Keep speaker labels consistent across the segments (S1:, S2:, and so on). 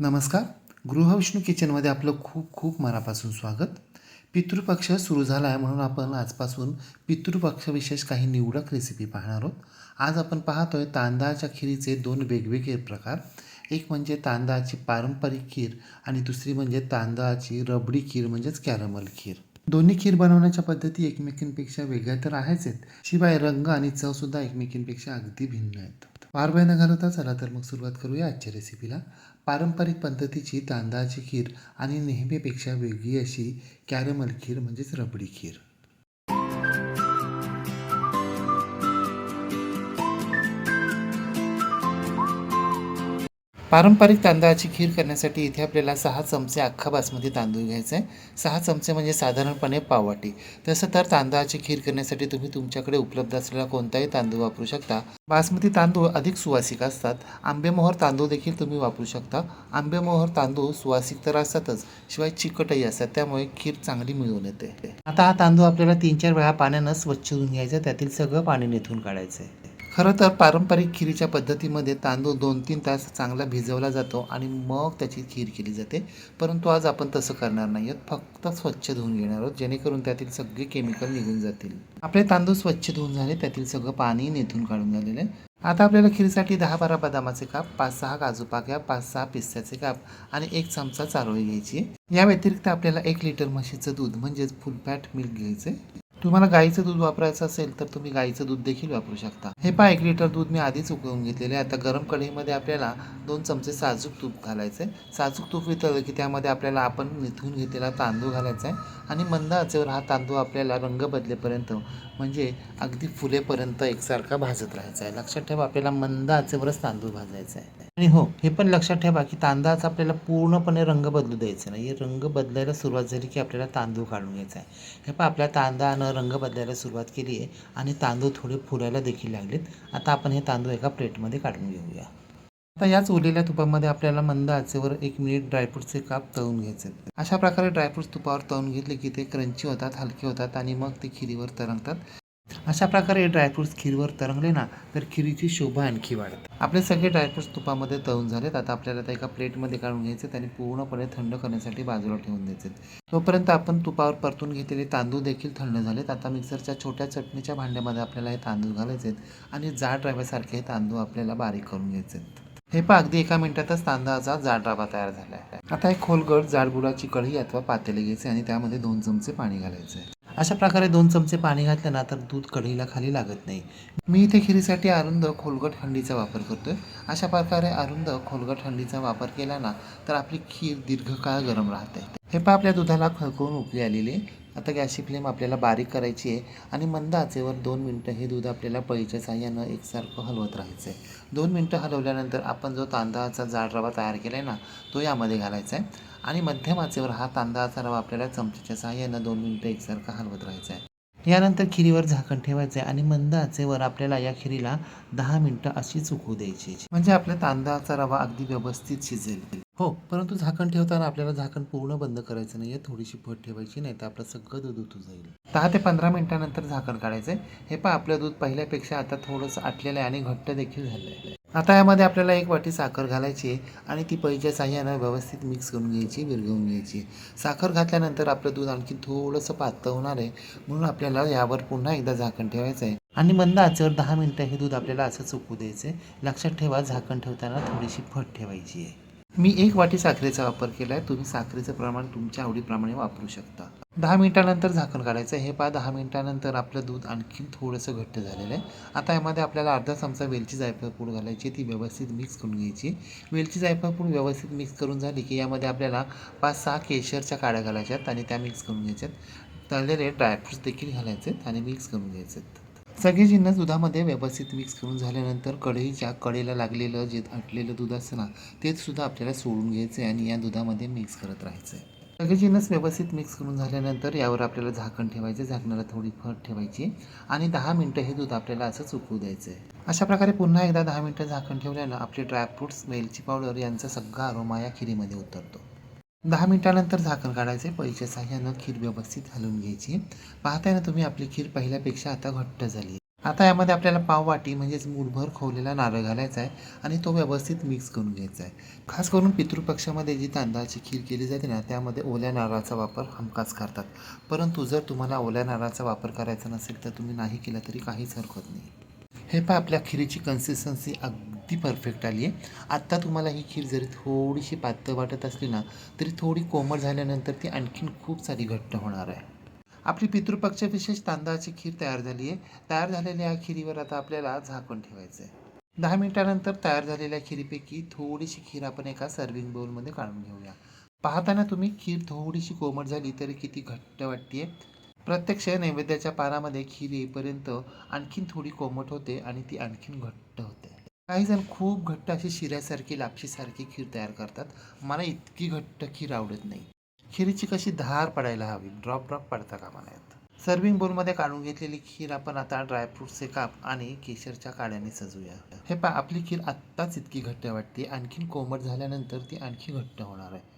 S1: नमस्कार. गृहविष्णू किचनमध्ये आपलं खूप खूप मनापासून स्वागत. पितृपक्ष सुरू झाला आहे म्हणून आपण आजपासून पितृपक्ष विशेष काही निवडक रेसिपी पाहणार आहोत. आज आपण पाहतोय तांदळाच्या खिरीचे दोन वेगवेगळे प्रकार. एक म्हणजे तांदळाची पारंपरिक खीर आणि दुसरी म्हणजे तांदळाची रबडी खीर म्हणजेच कॅरमल खीर. दोन्ही खीर बनवण्याच्या पद्धती एकमेकींपेक्षा वेगळ्या तर आहेच आहेत शिवाय रंग आणि चवसुद्धा एकमेकींपेक्षा अगदी भिन्न आहेत. फार वेळ न घालवता चला तर मग सुरुवात करूया आजच्या रेसिपीला पारंपरिक पद्धतीची तांदळाची खीर आणि नेहमीपेक्षा वेगळी अशी कॅरमल खीर म्हणजेच रबडी खीर. पारंपरिक तांदळाची खीर करण्यासाठी इथे आपल्याला सहा चमचे अख्खा बासमती तांदूळ घ्यायचा आहे. सहा चमचे म्हणजे साधारणपणे पाववाटी. तसं तर तांदळाची खीर करण्यासाठी तुम्ही तुमच्याकडे उपलब्ध असलेला कोणताही तांदूळ वापरू शकता. बासमती तांदूळ अधिक सुवासिक असतात. आंबेमोहर तांदूळ देखील तुम्ही वापरू शकता. आंबेमोहर तांदूळ सुवासिक तर असतातच शिवाय चिकटही असतात. त्यामुळे खीर चांगली मिळून येते. आता हा तांदूळ आपल्याला तीन चार वेळा पाण्यानं स्वच्छ धुवून घ्यायचा त्यातील सगळं पाणी निथून काढायचं आहे. खरं तर पारंपरिक खिरीच्या पद्धतीमध्ये तांदूळ दोन तीन तास चांगला भिजवला जातो आणि मग त्याची खीर केली जाते. परंतु आज आपण तसं करणार नाही आहोत. फक्त स्वच्छ धुवून घेणार आहोत जेणेकरून त्यातील सगळे केमिकल निघून जातील. आपले तांदूळ स्वच्छ धुवून झाले त्यातील सगळं पाणी नेथून काढून झालेलं आहे. आता आपल्याला खीरसाठी दहा बारा बदामाचे काप पाच सहा काजू पाक्या पाच सहा पिस्त्याचे काप आणि एक चमचा चारोळी घ्यायची. या व्यतिरिक्त आपल्याला एक लिटर म्हशीचं दूध म्हणजेच फुल फॅट मिल्क घ्यायचं तुम्हाला गाईचं दूध वापरायचं असेल तर तुम्ही गाईचं दूध देखील वापरू शकता. हे पहा एक लिटर दूध मी आधीच उकळून घेतलेले आहे. आता गरम कढईमध्ये आपल्याला दोन चमचे साजूक तूप घालायचं आहे साजूक तूप वितळलं की त्यामध्ये आपल्याला आपण निथून घेतलेला तांदूळ घालायचा आहे आणि मंद आचेवर हा तांदूळ आपल्याला रंग बदलेपर्यंत म्हणजे अगदी फुलेपर्यंत एकसारखा भाजत राहायचा आहे लक्षात ठेवा आपल्याला मंद आचेवरच तांदूळ भाजायचा आहे आणि हो हे पण लक्षात ठेवा की तांदळाचा आपल्याला पूर्णपणे रंग बदलू द्यायचा नाही रंग बदलायला सुरुवात झाली की आपल्याला तांदूळ काढून घ्यायचा आहे हे पण आपल्या तांदळानं रंग बदलायला सुरुवात केली आहे आणि तांदूळ थोडे फुलायला देखील लागलेत. आता आपण हे तांदूळ एका प्लेटमध्ये काढून घेऊया. आता याच उरलेल्या तुपामध्ये आपल्याला मंद आचेवर एक मिनिट ड्रायफ्रूटचे काप तळून घ्यायचे अशा प्रकारे ड्रायफ्रूट्स तुपावर तळून घेतले की ते क्रंची होतात हलके होतात आणि मग ते खिरीवर तरंगतात. अशा प्रकारे ड्रायफ्रूट्स खीरवर तरंगले ना तर खिरीची शोभा आणखी वाढते. आपले सगळे ड्रायफ्रूट्स तुपामध्ये तळून झालेत. आता आपल्याला त्या एका प्लेटमध्ये काढून घ्यायचे आणि पूर्णपणे थंड करण्यासाठी बाजूला ठेवून द्यायचे तोपर्यंत आपण तुपावर परतून घेतलेले तांदूळ देखील थंड झालेत. आता मिक्सरच्या छोट्या चटणीच्या भांड्यामध्ये आपल्याला हे तांदूळ घालायचे आणि जाड रव्यासारखे हे तांदूळ आपल्याला बारीक करून घ्यायचे आहेत. हे पण अगदी एका मिनिटातच तांदळाचा जाड रवा तयार झाला आहे. आता एक खोलगट जाडबुडाची कढई अथवा पातेले घ्यायचे आणि त्यामध्ये दोन चमचे पाणी घालायचे अशा प्रकारे दोन चमचे पाणी घातलं ना तर दूध कढईला खाली लागत नाही. मी इथे खिरीसाठी अरुंद खोलगट हंडीचा वापर करतोय. अशा प्रकारे अरुंद खोलगट हंडीचा वापर केला ना तर आपली खीर दीर्घकाळ गरम राहते. हे पहा आपल्या दुधाला खळकळून उकळी आलेली. आहे आता गॅसची फ्लेम आपल्याला बारीक करायची आहे आणि मंद आचेवर दोन मिनटं हे दूध आपल्याला पळीच्या साह्यानं एकसारखं हलवत राहायचं आहे दोन मिनटं हलवल्यानंतर आपण जो तांदळाचा जाड रवा तयार केला आहे ना तो यामध्ये घालायचा आहे आणि मध्यम आचेवर हा तांदळाचा रवा आपल्याला चमच्याच्या सहाय्यानं दोन मिनटं एकसारखा हलवत राहायचा आहे यानंतर खिरीवर झाकण ठेवायचं आहे आणि मंद आचेवर आपल्याला या खिरीला दहा मिनटं अशी चुकू द्यायची म्हणजे आपल्या तांदळाचा रवा अगदी व्यवस्थित शिजेल. हो परंतु झाकण ठेवताना आपल्याला झाकण पूर्ण बंद करायचं नाही आहे थोडीशी फट ठेवायची नाही तर आपलं सगळं दूध उतू जाईल. दहा ते पंधरा मिनिटानंतर झाकण काढायचं आहे हे पण आपलं दूध पहिल्यापेक्षा आता थोडंसं आटलेलं आहे आणि घट्ट देखील झालं आहे आता यामध्ये आपल्याला एक वाटी साखर घालायची आहे आणि ती पहिच्या साह्यानं व्यवस्थित मिक्स करून घ्यायची विरघळून घ्यायची. साखर घातल्यानंतर आपलं दूध आणखी थोडंसं पातळ होणार आहे म्हणून आपल्याला यावर पुन्हा एकदा झाकण ठेवायचं आहे. आणि मंद आचेवर दहा मिनटं हे दूध आपल्याला असं चुकू द्यायचं आहे लक्षात ठेवा झाकण ठेवताना थोडीशी फट ठेवायची आहे. मी एक वाटी साखरेचा वापर केला आहे तुम्ही साखरेचं प्रमाण तुमच्या आवडीप्रमाणे वापरू शकता. दहा मिनिटानंतर झाकण काढायचं. हे पहा दहा मिनिटानंतर आपलं दूध आणखी थोडंसं घट्ट झालेलं आहे. आता यामध्ये आपल्याला अर्धा चमचा वेलची जायफळ पूड घालायची. ती व्यवस्थित मिक्स करून घ्यायची. वेलची जायफळ पूड व्यवस्थित मिक्स करून झाली की यामध्ये आपल्याला पाच सहा केशरच्या काड्या घालायच्यात आणि त्या मिक्स करून घ्यायच्यात. तळलेले ड्रायफ्रूट्स देखील घालायचे आणि मिक्स करून घ्यायचे सगळे जिन्नस दुधामध्ये व्यवस्थित मिक्स करून झाल्यानंतर कढईच्या कडेला लागलेलं जे अटलेलं दूध असतं ना ते सुद्धा आपल्याला सोडून घ्यायचं आहे आणि या दुधामध्ये मिक्स करत राहायचं आहे सगळे जिन्नस व्यवस्थित मिक्स करून झाल्यानंतर यावर आपल्याला झाकण ठेवायचं झाकणाला थोडी फट ठेवायची आणि दहा मिनटं हे दूध आपल्याला असं चुकवू द्यायचं आहे अशा प्रकारे पुन्हा एकदा दहा मिनटं झाकण ठेवल्यानं आपले ड्रायफ्रुट्स वेलची पावडर यांचा सगळा अरोमा या खिरीमध्ये उतरतो. दहा मिनिटानंतर झाकण काढायचे पैच्या साह्यानं खीर व्यवस्थित हलवून घ्यायची. पाहताय ना तुम्ही आपली खीर पहिल्यापेक्षा आता घट्ट झाली. आता यामध्ये आपल्याला पाववाटी म्हणजेच मूठभर खोवलेला नारळ घालायचा आहे आणि तो व्यवस्थित मिक्स करून घ्यायचा आहे. खास करून पितृपक्षामध्ये जी तांदळाची खीर केली जाते ना त्यामध्ये ओल्या नारळाचा वापर हमखास करतात. परंतु जर तुम्हाला ओल्या नारळाचा वापर करायचा नसेल तर तुम्ही नाही केला तरी काहीच हरकत नाही. हे पहा आपल्या खिरीची कन्सिस्टन्सी अगदी परफेक्ट आली आहे. आत्ता तुम्हाला ही खीर जरी थोडीशी पातळ वाटत असली ना तरी थोडी कोमट झाल्यानंतर ती आणखीन खूप सारी घट्ट होणार आहे. आपली पितृपक्ष विशेष तांदळाची खीर तयार झाली आहे. तयार झालेल्या या खिरीवर आता आपल्याला झाकण ठेवायचं आहे दहा मिनिटानंतर तयार झालेल्या खिरीपैकी थोडीशी खीर आपण एका सर्विंग बोलमध्ये काढून घेऊया. पाहताना तुम्ही खीर थोडीशी कोमट झाली तरी किती घट्ट वाटते प्रत्यक्ष नैवेद्याच्या पानामध्ये खीर येईपर्यंत आणखीन थोडी कोमट होते आणि ती आणखीन घट्ट होते. काही जण खूप घट्ट अशी शिऱ्यासारखी लापशीसारखी खीर तयार करतात. मला इतकी घट्ट खीर आवडत नाही. खिरीची कशी धार पडायला हवी? ड्रॉप ड्रॉप पडता कामा नयेत. सर्विंग बोलमध्ये काढून घेतलेली खीर आपण आता ड्रायफ्रूटचे काप आणि केशरच्या काड्याने सजूया हे पा आपली खीर आत्ताच इतकी घट्ट वाटते. आणखीन कोमट झाल्यानंतर ती आणखी घट्ट होणार आहे.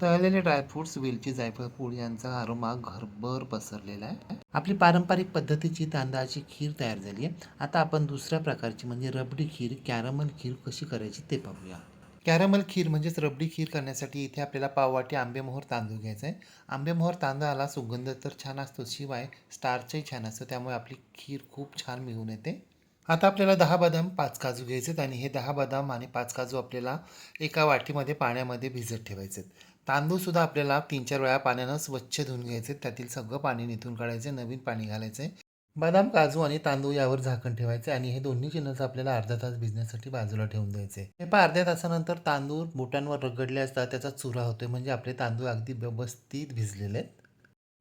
S1: तळलेले ड्रायफ्रुट्स वेलची जायफळ पूड यांचा आरोमा घरभर पसरलेला आहे. आपली पारंपरिक पद्धतीची तांदळाची खीर तयार झाली आहे. आता आपण दुसऱ्या प्रकारची म्हणजे रबडी खीर कॅरमल खीर कशी करायची ते पाहूया. कॅरमल खीर म्हणजेच रबडी खीर करण्यासाठी इथे आपल्याला पाववाटी आंबेमोहर तांदूळ घ्यायचा आहे. आंबेमोहर तांदळाला सुगंध तर छान असतो शिवाय स्टार्चही छान असतो त्यामुळे आपली खीर खूप छान मिळून येते. आता आपल्याला दहा बदाम पाच काजू घ्यायचे आहेत आणि हे दहा बदाम आणि पाच काजू आपल्याला एका वाटीमध्ये पाण्यामध्ये भिजत ठेवायचे आहेत तांदूळसुद्धा आपल्याला तीन चार वेळा पाण्यानं स्वच्छ धुवून घ्यायचे. त्यातील सगळं पाणी निथून काढायचे नवीन पाणी घालायचे. बदाम काजू आणि तांदूळ यावर झाकण ठेवायचे आणि हे दोन्ही जिन्नस आपल्याला अर्धा तास भिजण्यासाठी बाजूला ठेवून द्यायचे. हे पहा अर्ध्या तासानंतर तांदूळ बोटांवर रगडले असता त्याचा चुरा होतोय. म्हणजे आपले तांदूळ अगदी व्यवस्थित भिजलेले आहेत.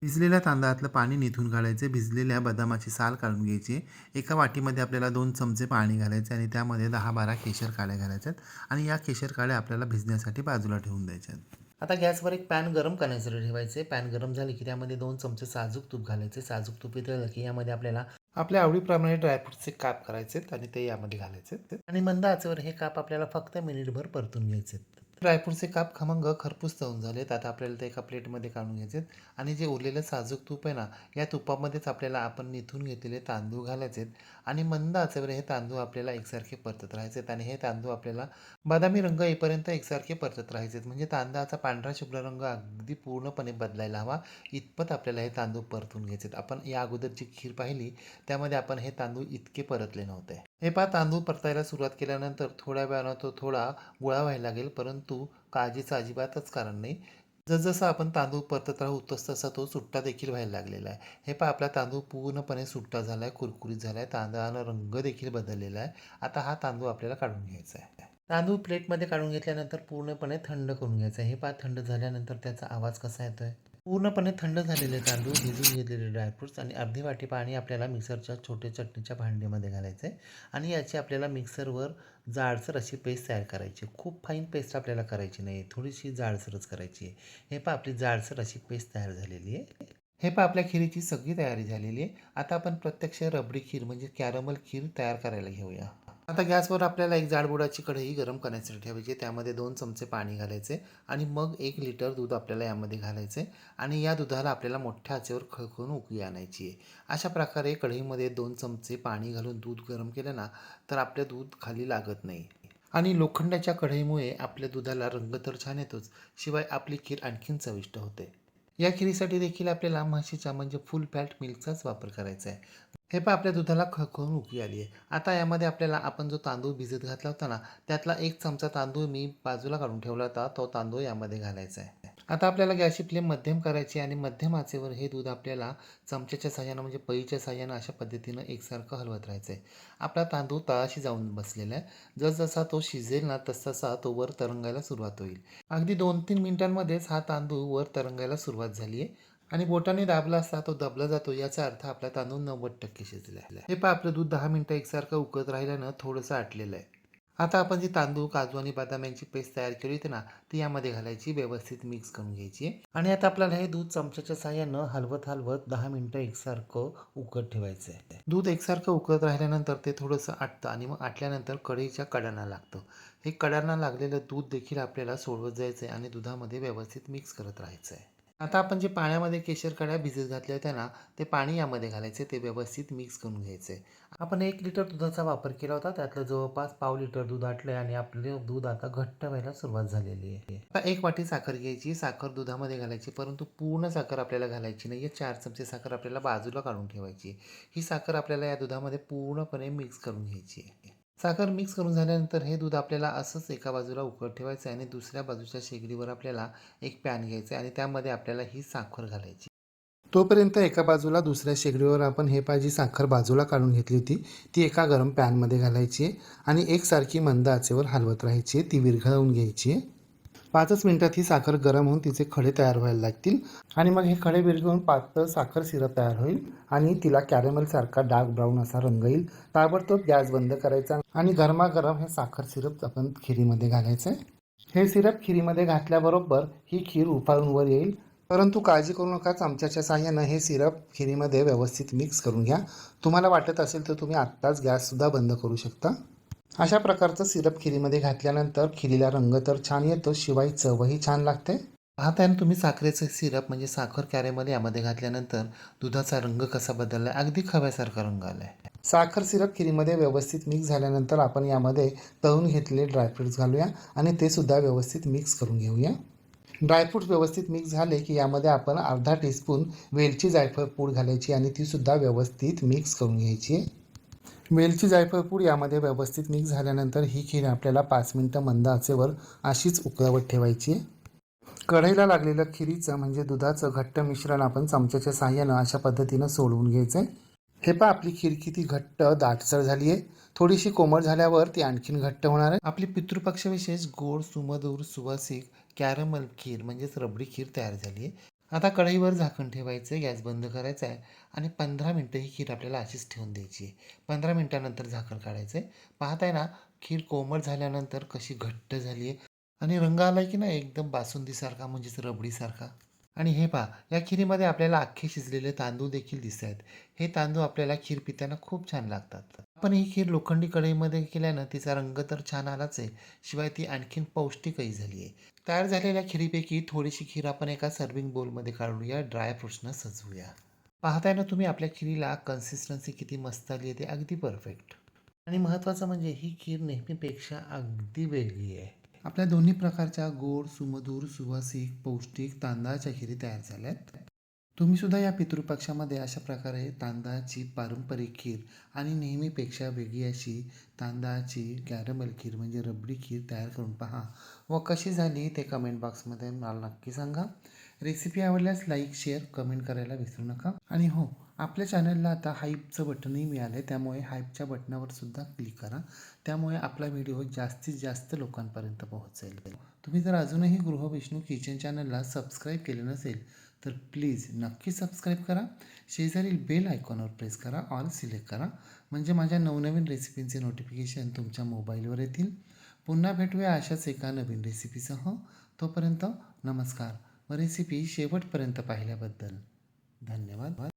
S1: भिजलेल्या तांदळातलं पाणी निथून काढायचे. भिजलेल्या बदामाची साल काढून घ्यायची. एका वाटीमध्ये आपल्याला दोन चमचे पाणी घालायचे आणि त्यामध्ये दहा बारा केशर काड्या घालायच्यात आणि या केशर काड्या आपल्याला भिजण्यासाठी बाजूला ठेवून द्यायच्या आता गॅसवर एक पॅन गरम करण्यासाठी ठेवायचे. पॅन गरम झाले की त्यामध्ये दोन चमचे साजूक तूप घालायचे. साजूक तूप वितळलं की यामध्ये आपल्याला आपल्या आवडीप्रमाणे ड्रायफ्रूटचे काप करायचे आणि ते यामध्ये घालायचे आणि मंद आचेवर हे काप आपल्याला फक्त मिनिटभर परतून घ्यायचे ड्रायफ्रूटचे काप खमंग खरपूस तळून झालेत आता आपल्याला ते एका प्लेटमध्ये काढून घ्यायचे आणि जे उरलेलं साजूक तूप आहे ना या तुपामध्येच आपल्याला आपण निथून घेतलेले तांदूळ घालायचे आणि मंद आचेवर हे तांदूळ आपल्याला एकसारखे परतत राहायचे आणि हे तांदूळ आपल्याला बदामी रंग येईपर्यंत एकसारखे परतत राहायचे म्हणजे तांदळाचा पांढरा शुभ्र रंग अगदी पूर्णपणे बदलायला हवा. इतपत आपल्याला हे तांदूळ परतून घ्यायचे आपण या अगोदर जी खीर पाहिली त्यामध्ये आपण हे तांदूळ इतके परतले नव्हते. हे पहा तांदूळ परतायला सुरुवात केल्यानंतर थोड्या वेळानं तो थोडा गोळा व्हायला लागेल परंतु काळजीचं अजिबातच कारण नाही. जसजसं आपण तांदूळ परतत राहू तसतसा तो सुट्टा देखील व्हायला लागलेला आहे. हे पहा आपला तांदूळ पूर्णपणे सुट्टा झाला आहे कुरकुरीत झाला आहे तांदळाला रंग देखील बदललेला आहे. आता हा तांदूळ आपल्याला काढून घ्यायचा आहे. तांदूळ प्लेटमध्ये काढून घेतल्यानंतर पूर्णपणे थंड करून घ्यायचा आहे. हे पहा थंड झाल्यानंतर त्याचा आवाज कसा येतो आहे पूर्णपणे थंड झालेले तांदूळ भिजून घेतलेले ड्रायफ्रुट्स आणि अर्धी वाटी पाणी आपल्याला मिक्सरच्या छोटे चटणीच्या भांडीमध्ये घालायचं आहे आणि याची आपल्याला मिक्सरवर जाडसर अशी पेस्ट तयार करायची खूप फाईन पेस्ट आपल्याला करायची नाही थोडीशी जाडसरच करायची आहे. हे पहा आपली जाडसर अशी पेस्ट तयार झालेली आहे. हे पहा आपल्या खिरीची सगळी तयारी झालेली आहे. आता आपण प्रत्यक्ष रबडी खीर म्हणजे कॅरमल खीर तयार करायला घेऊया. आता गॅसवर आपल्याला एक जाडबुडाची कढई गरम करण्यासाठी ठेवायची. त्यामध्ये दोन चमचे पाणी घालायचे आणि मग एक लिटर दूध आपल्याला यामध्ये घालायचे आणि या दुधाला आपल्याला मोठ्या आचेवर खळखळून उकळी आणायची आहे. अशा प्रकारे कढईमध्ये दोन चमचे पाणी घालून दूध गरम केलं ना तर आपलं दूध खाली लागत नाही. आणि लोखंडाच्या कढईमुळे आपल्या दुधाला रंग तर छान येतोच शिवाय आपली खीर आणखीन चविष्ट होते. या खिरीसाठी देखील आपल्याला म्हशीच्या म्हणजे फुल फॅट मिल्कचाच वापर करायचा आहे. हे पण आपल्या दुधाला खळखळून उकळी आली आहे. आता यामध्ये आपल्याला आपण जो तांदूळ भिजत घातला होता ना त्यातला एक चमचा तांदूळ मी बाजूला काढून ठेवला होता. तो तांदूळ यामध्ये घालायचा आहे. आता आपल्याला गॅसची फ्लेम मध्यम करायची आणि मध्यम आचेवर हे दूध आपल्याला चमच्याच्या साह्यानं म्हणजे पळीच्या साह्यानं अशा पद्धतीनं एकसारखं हलवत राहायचं आहे. आपला तांदूळ तळाशी जाऊन बसलेला आहे. जसजसा तो शिजेल ना तसतसा तो वर तरंगायला सुरुवात होईल. अगदी दोन तीन मिनिटांमध्येच हा तांदूळ वर तरंगायला सुरुवात झाली आहे. आणि बोटाने दाबला असता तो दबला जातो याचा अर्थ आपला तांदूळ नव्वद टक्के शिजला आहे. हे पहा आपलं दूध दहा मिनिटं एकसारखं उकळत राहिल्यानं थोडंसं आटलेलं आहे. आता आपण जी तांदूळ काजू आणि बदाम यांची पेस्ट तयार केली होती ना ती यामध्ये घालायची व्यवस्थित मिक्स करून घ्यायची. आणि आता आपल्याला हे दूध चमच्याच्या साह्यानं हलवत हलवत दहा मिनिटं एकसारखं उकळत ठेवायचं आहे. दूध एकसारखं उकळत राहिल्यानंतर ते थोडंसं आटतं आणि मग आटल्यानंतर कढईच्या कडांना लागतं. हे कडांना लागलेलं दूध देखील आपल्याला सोडवत जायचं आहे आणि दुधामध्ये व्यवस्थित मिक्स करत राहायचं आहे. आता आपण जे पाण्यामध्ये केशर कड्या भिजत घातल्या होत्या ना ते पाणी यामध्ये घालायचे ते व्यवस्थित मिक्स करून घ्यायचे. आपण एक लिटर दुधाचा वापर केला होता त्यातलं जवळपास पाव लिटर दूध आटलंय आणि आपले दूध आता घट्ट व्हायला सुरुवात झालेली आहे. आता एक वाटी साखर घ्यायची साखर दुधामध्ये घालायची परंतु पूर्ण साखर आपल्याला घालायची नाही चार चमचे साखर आपल्याला बाजूला काढून ठेवायची. ही साखर आपल्याला या दुधामध्ये पूर्णपणे मिक्स करून घ्यायची आहे. साखर मिक्स करून झाल्यानंतर हे दूध आपल्याला असंच एका बाजूला उकळत ठेवायचं आहे आणि दुसऱ्या बाजूच्या शेगडीवर आपल्याला एक पॅन घ्यायचं आहे आणि त्यामध्ये आपल्याला ही साखर घालायची. तोपर्यंत एका बाजूला दुसऱ्या शेगडीवर आपण हे पाहिजे साखर बाजूला काढून घेतली होती ती एका गरम पॅनमध्ये घालायची आहे आणि एकसारखी मंद आचेवर हलवत राहायची आहे. ती विरघळवून घ्यायची आहे. पाचच मिनिटात ही साखर गरम होऊन तिचे खडे तयार व्हायला लागतील. आणि मग हे खडे विरघळून पातळ साखर सिरप तयार होईल आणि तिला कॅरेमलसारखा डार्क ब्राऊन असा रंग येईल. ताबडतोब गॅस बंद करायचा आणि गरमागरम हे साखर सिरप आपण खिरीमध्ये घालायचं आहे हे सिरप खिरीमध्ये घातल्याबरोबर ही खीर उफाळून वर येईल. परंतु काळजी करू नका चमच्याच्या साह्यानं हे सिरप खिरीमध्ये व्यवस्थित मिक्स करून घ्या. तुम्हाला वाटत असेल तर तुम्ही आत्ताच गॅससुद्धा बंद करू शकता. अशा प्रकारचं सिरप खिरीमध्ये घातल्यानंतर खिरीला रंग तर छान येतो शिवाय चवही छान लागते. पाहताय ना तुम्ही साखरेचं सिरप म्हणजे साखर कॅरेमध्ये यामध्ये घातल्यानंतर दुधाचा रंग कसा बदलला अगदी खव्यासारखा रंग आलाय. साखर सिरप खिरीमध्ये व्यवस्थित मिक्स झाल्यानंतर आपण यामध्ये तळून घेतलेले ड्रायफ्रुट्स घालूया आणि ते सुद्धा व्यवस्थित मिक्स करून घेऊया. ड्रायफ्रूट्स व्यवस्थित मिक्स झाले की यामध्ये आपण अर्धा टीस्पून वेलची जायफळ पूड घालायची आणि ती सुद्धा व्यवस्थित मिक्स करून घ्यायची आहे. वेलची जायफळपूड यामध्ये व्यवस्थित मिक्स झाल्यानंतर ही खीर आपल्याला पाच मिनटं मंद आचेवर अशीच उकळवत ठेवायची. कढईला लागलेलं खिरीचं म्हणजे दुधाचं घट्ट मिश्रण आपण चमच्याच्या साह्यानं अशा पद्धतीनं सोडवून घ्यायचं आहे हे पहा आपली खीर किती घट्ट दाटसर झाली आहे थोडीशी कोमट झाल्यावर ती आणखीन घट्ट होणार आहे. आपली पितृपक्ष विशेष गोड सुमधूर सुवासिक कॅरमल खीर म्हणजेच रबडी खीर तयार झाली आहे आता कढईवर झाकण ठेवायचं आहे गॅस बंद करायचा आहे आणि पंधरा मिनटं ही खीर आपल्याला अशीच ठेवून द्यायची आहे. पंधरा मिनटानंतर झाकण काढायचं आहे. पाहताय ना खीर कोमट झाल्यानंतर कशी घट्ट झाली आहे आणि रंग आला की ना एकदम बासुंदीसारखा म्हणजेच रबडीसारखा. आणि हे पहा या खिरीमध्ये आपल्याला अख्खे शिजलेले तांदूळ देखील दिसत आहेत हे तांदूळ आपल्याला खीर पिताना खूप छान लागतात. आपण ही खीर लोखंडी कढईमध्ये केल्यानं तिचा रंग तर छान आलाच आहे. शिवाय ती आणखीन पौष्टिकही झाली आहे तयार झालेल्या खिरीपैकी थोडीशी खीर आपण एका सर्विंग बोलमध्ये काढूया. ड्राय फ्रुट्सनं सजवूया. पाहताय ना तुम्ही आपल्या खिरीला कन्सिस्टन्सी किती मस्त आली आहे ते अगदी परफेक्ट आणि महत्त्वाचं म्हणजे ही खीर नेहमीपेक्षा अगदी वेगळी आहे. आपल्या दोन्ही प्रकारच्या गोड सुमधूर सुवासिक पौष्टिक तांदळाच्या खिरी तयार झाल्या आहेत सुद्धा या पितृपक्षामध्ये अशा प्रकारे तांदळाची पारंपरिक खीर आणि नेहमीपेक्षा वेगळी अशी तांदळाची कॅरमल खीर म्हणजे रबडी खीर तयार करून पहा. व कशी झाली ते कमेंट बॉक्समध्ये मला नक्की सांगा. रेसिपी आवडल्यास लाईक शेअर कमेंट करायला विसरू नका. आणि हो आपल्या चॅनलला आता हाईपचं बटनही मिळालं आहे त्यामुळे हाईपच्या बटनावर सुद्धा क्लिक करा. त्यामुळे आपला व्हिडिओ जास्तीत जास्त लोकांपर्यंत पोहोचेल. तुम्ही जर अजूनही गृहविष्णू किचन चॅनलला सबस्क्राईब केलं नसेल तर प्लीज नक्की सबस्क्राईब करा. शेजारील बेल आयकॉनवर प्रेस करा ऑल सिलेक्ट करा. म्हणजे माझ्या नवनवीन रेसिपींचे नोटिफिकेशन तुमच्या मोबाईलवर येतील. पुन्हा भेटूया अशाच एका नवीन रेसिपीसह. तोपर्यंत नमस्कार. व रेसिपी शेवटपर्यंत पाहिल्याबद्दल धन्यवाद.